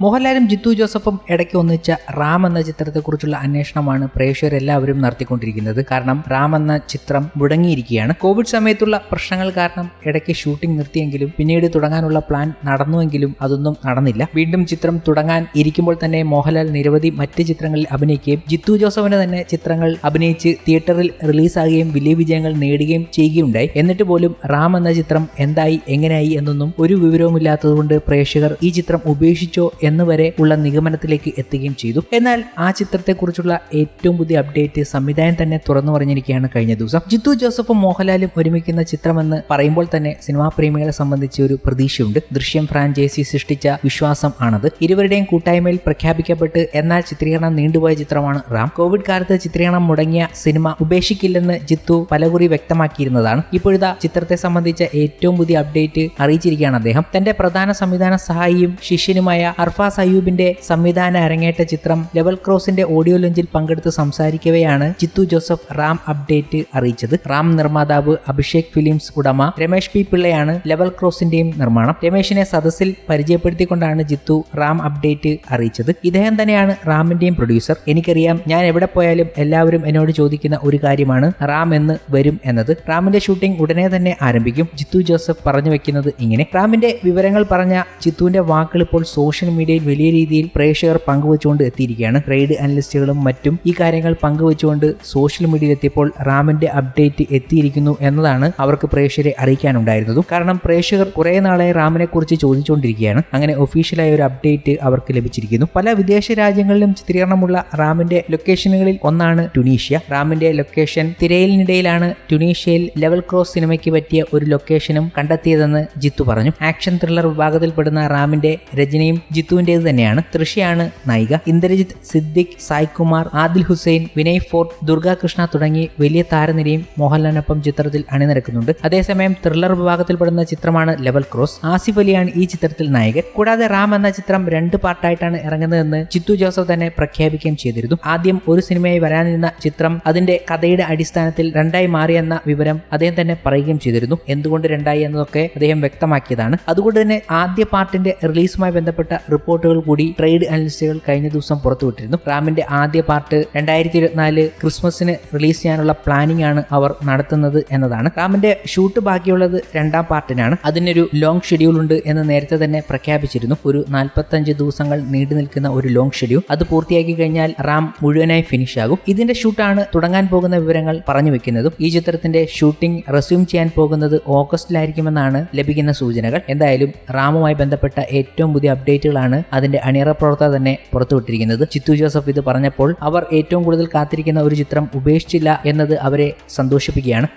മോഹൻലാലും ജിത്തു ജോസഫും ഇടയ്ക്ക് ഒന്നിച്ച റാം എന്ന ചിത്രത്തെക്കുറിച്ചുള്ള അന്വേഷണമാണ് പ്രേക്ഷകർ എല്ലാവരും നടത്തിക്കൊണ്ടിരിക്കുന്നത്. കാരണം റാം എന്ന ചിത്രം മുടങ്ങിയിരിക്കുകയാണ്. കോവിഡ് സമയത്തുള്ള പ്രശ്നങ്ങൾ കാരണം ഇടയ്ക്ക് ഷൂട്ടിംഗ് നിർത്തിയെങ്കിലും പിന്നീട് തുടങ്ങാനുള്ള പ്ലാൻ നടന്നുവെങ്കിലും അതൊന്നും നടന്നില്ല. വീണ്ടും ചിത്രം തുടങ്ങാൻ ഇരിക്കുമ്പോൾ തന്നെ മോഹൻലാൽ നിരവധി മറ്റ് ചിത്രങ്ങളിൽ അഭിനയിക്കുകയും ജിത്തു ജോസഫിന്റെ തന്നെ ചിത്രങ്ങൾ അഭിനയിച്ച് തിയേറ്ററിൽ റിലീസാകുകയും വലിയ വിജയങ്ങൾ നേടുകയും ചെയ്യുകയുണ്ടായി. എന്നിട്ട് പോലും റാം എന്ന ചിത്രം എന്തായി എങ്ങനെയായി എന്നൊന്നും ഒരു വിവരവുമില്ലാത്തതുകൊണ്ട് പ്രേക്ഷകർ ഈ ചിത്രം ഉപേക്ഷിച്ചോ എന്ന് വരെ ഉള്ള നിഗമനത്തിലേക്ക് എത്തുകയും ചെയ്തു. എന്നാൽ ആ ചിത്രത്തെക്കുറിച്ചുള്ള ഏറ്റവും പുതിയ അപ്ഡേറ്റ് സംവിധായൻ തന്നെ തുറന്നു പറഞ്ഞിരിക്കുകയാണ് കഴിഞ്ഞ ദിവസം. ജിത്തു ജോസഫും മോഹൻലാലും ഒരുമിക്കുന്ന ചിത്രമെന്ന് പറയുമ്പോൾ തന്നെ സിനിമാ പ്രേമികളെ സംബന്ധിച്ച് ഒരു പ്രതീക്ഷയുണ്ട്. ദൃശ്യം ഫ്രാഞ്ചൈസി സൃഷ്ടിച്ച വിശ്വാസം ആണത്. ഇരുവരുടെയും കൂട്ടായ്മയിൽ പ്രഖ്യാപിക്കപ്പെട്ട് എന്നാൽ ചിത്രീകരണം നീണ്ടുപോയ ചിത്രമാണ് റാം. കോവിഡ് കാലത്ത് ചിത്രീകരണം മുടങ്ങിയ സിനിമ ഉപേക്ഷിക്കില്ലെന്ന് ജിത്തു പലകുറി വ്യക്തമാക്കിയിരുന്നതാണ്. ഇപ്പോഴത്തെ ചിത്രത്തെ സംബന്ധിച്ച ഏറ്റവും പുതിയ അപ്ഡേറ്റ് അറിയിച്ചിരിക്കുകയാണ് അദ്ദേഹം. തന്റെ പ്രധാന സംവിധാന സഹായിയും ശിഷ്യനുമായ അർഫാസ് അയ്യൂബിന്റെ സംവിധാന അരങ്ങേറ്റ ചിത്രം ലെവൽ ക്രോസിന്റെ ഓഡിയോ ലഞ്ചിൽ പങ്കെടുത്ത് സംസാരിക്കവെയാണ് ചിത്തു ജോസഫ് റാം അപ്ഡേറ്റ് അറിയിച്ചത്. റാം നിർമ്മാതാവ് അഭിഷേക് ഫിലിംസ് ഉടമ രമേഷ് പി പിള്ളയാണ് ലെവൽ ക്രോസിന്റെയും നിർമ്മാണം. രമേശിനെ സദസ്സിൽ പരിചയപ്പെടുത്തിക്കൊണ്ടാണ് ജിത്തു റാം അപ്ഡേറ്റ് അറിയിച്ചത്. ഇദ്ദേഹം തന്നെയാണ് റാമിന്റെയും പ്രൊഡ്യൂസർ. എനിക്കറിയാം ഞാൻ എവിടെ പോയാലും എല്ലാവരും എന്നോട് ചോദിക്കുന്ന ഒരു കാര്യമാണ് റാം എന്ന് വരും എന്നത്. റാമിന്റെ ഷൂട്ടിംഗ് ഉടനെ തന്നെ ആരംഭിക്കും. ജിത്തു ജോസഫ് പറഞ്ഞു വെക്കുന്നത് ഇങ്ങനെ. റാമിന്റെ വിവരങ്ങൾ പറഞ്ഞ ജിത്തുവിന്റെ വാക്കുകൾ ഇപ്പോൾ സോഷ്യൽ മീഡിയയിൽ വലിയ രീതിയിൽ പ്രേക്ഷകർ പങ്കുവച്ചുകൊണ്ട് എത്തിയിരിക്കുകയാണ്. ട്രേഡ് അനലിസ്റ്റുകളും മറ്റും ഈ കാര്യങ്ങൾ പങ്കുവച്ചുകൊണ്ട് സോഷ്യൽ മീഡിയയിൽ എത്തിയപ്പോൾ റാമിന്റെ അപ്ഡേറ്റ് എത്തിയിരിക്കുന്നു എന്നതാണ് അവർക്ക് പ്രേക്ഷകരെ അറിയിക്കാനുണ്ടായിരുന്നതും. കാരണം പ്രേക്ഷകർ കുറെ നാളെ റാമിനെ കുറിച്ച് ചോദിച്ചുകൊണ്ടിരിക്കുകയാണ്. അങ്ങനെ ഒഫീഷ്യലായ ഒരു അപ്ഡേറ്റ് അവർക്ക് ലഭിച്ചിരിക്കുന്നു. പല വിദേശ രാജ്യങ്ങളിലും ചിത്രീകരണമുള്ള റാമിന്റെ ലൊക്കേഷനുകളിൽ ഒന്നാണ് ടുനീഷ്യ റാമിന്റെ ലൊക്കേഷൻ തിരയലിനിടയിലാണ് ടുനീഷ്യയിൽ ലെവൽ ക്രോസ് സിനിമയ്ക്ക് പറ്റിയ ഒരു ലൊക്കേഷനും കണ്ടെത്തിയതെന്ന് ജിത്തു പറഞ്ഞു. ആക്ഷൻ ത്രില്ലർ വിഭാഗത്തിൽപ്പെടുന്ന റാമിന്റെ രചനയും ജിത്തുവിന്റേത് തന്നെയാണ്. തൃഷിയാണ് നായിക. ഇന്ദ്രജിത്ത് സിദ്ദിഖ് സായ്കുമാർ ആദിൽ ഹുസൈൻ വിനയ് ഫോർട്ട് ദുർഗാകൃഷ്ണ തുടങ്ങി വലിയ താരനിരയും മോഹൻലാലിനൊപ്പം ചിത്രത്തിൽ അണിനിരക്കുന്നുണ്ട്. അതേസമയം ത്രില്ലർ വിഭാഗത്തിൽപ്പെടുന്ന ചിത്രമാണ് ലെവൽ ക്രോസ്. ആസിഫ് അലിയാണ് ഈ ചിത്രത്തിൽ നായകൻ. കൂടാതെ റാം എന്ന ചിത്രം രണ്ട് പാർട്ടായിട്ടാണ് ഇറങ്ങുന്നതെന്ന് ചിത്തു ജോസഫ് തന്നെ പ്രഖ്യാപിക്കുകയും ചെയ്തിരുന്നു. ആദ്യം ഒരു സിനിമയായി വരാനിരുന്ന ചിത്രം അതിന്റെ കഥയുടെ അടിസ്ഥാനത്തിൽ രണ്ടായി മാറിയെന്ന വിവരം അദ്ദേഹം തന്നെ പറയുകയും ചെയ്തിരുന്നു. എന്തുകൊണ്ട് രണ്ടായി എന്നതൊക്കെ അദ്ദേഹം വ്യക്തമാക്കിയതാണ്. അതുകൊണ്ട് തന്നെ ആദ്യ പാർട്ടിന്റെ റിലീസുമായി ബന്ധപ്പെട്ട റിപ്പോർട്ടുകൾ കൂടി ട്രേഡ് അനലിസ്റ്റുകൾ കഴിഞ്ഞ ദിവസം പുറത്തുവിട്ടിരുന്നു. റാമിന്റെ ആദ്യ പാർട്ട് രണ്ടായിരത്തി ഇരുപത്തിനാല് ക്രിസ്മസിന് റിലീസ് ചെയ്യാനുള്ള പ്ലാനിംഗ് ആണ് അവർ നടത്തുന്നത് എന്നതാണ്. റാമിന്റെ ഷൂട്ട് ബാക്കിയുള്ളത് രണ്ടാം പാർട്ടിനാണ് അതിനൊരു ലോങ് ഷെഡ്യൂൾ ഉണ്ട് എന്ന് നേരത്തെ തന്നെ പ്രഖ്യാപിച്ചിരുന്നു. ഒരു നാൽപ്പത്തഞ്ച് ദിവസങ്ങൾ നീണ്ടു നിൽക്കുന്ന ഒരു ലോങ് ഷെഡ്യൂൾ അത് പൂർത്തിയാക്കി കഴിഞ്ഞാൽ റാം മുഴുവനായി ഫിനിഷ് ആകും. ഇതിന്റെ ഷൂട്ടാണ് തുടങ്ങാൻ പോകുന്ന വിവരങ്ങൾ പറഞ്ഞു വെക്കുന്നതും ഈ ചിത്രത്തിന്റെ ഷൂട്ടിംഗ് റെസ്യൂം ചെയ്യാൻ പോകുന്നത് ഓഗസ്റ്റിലായിരിക്കുമെന്നാണ് ലഭിക്കുന്ന സൂചനകൾ. എന്തായാലും റാമുമായി ബന്ധപ്പെട്ട ഏറ്റവും പുതിയ അപ്ഡേറ്റുകളാണ് അതിന്റെ അണിയറ പ്രവർത്തകർ തന്നെ പുറത്തുവിട്ടിരിക്കുന്നത്. ചിത്തു ജോസഫ് ഇത് പറഞ്ഞപ്പോൾ അവർ ഏറ്റവും കൂടുതൽ കാത്തിരിക്കുന്ന ഒരു ചിത്രം ഉപേക്ഷിച്ചില്ല എന്നത് അവരെ സന്തോഷിപ്പിക്കുകയാണ്.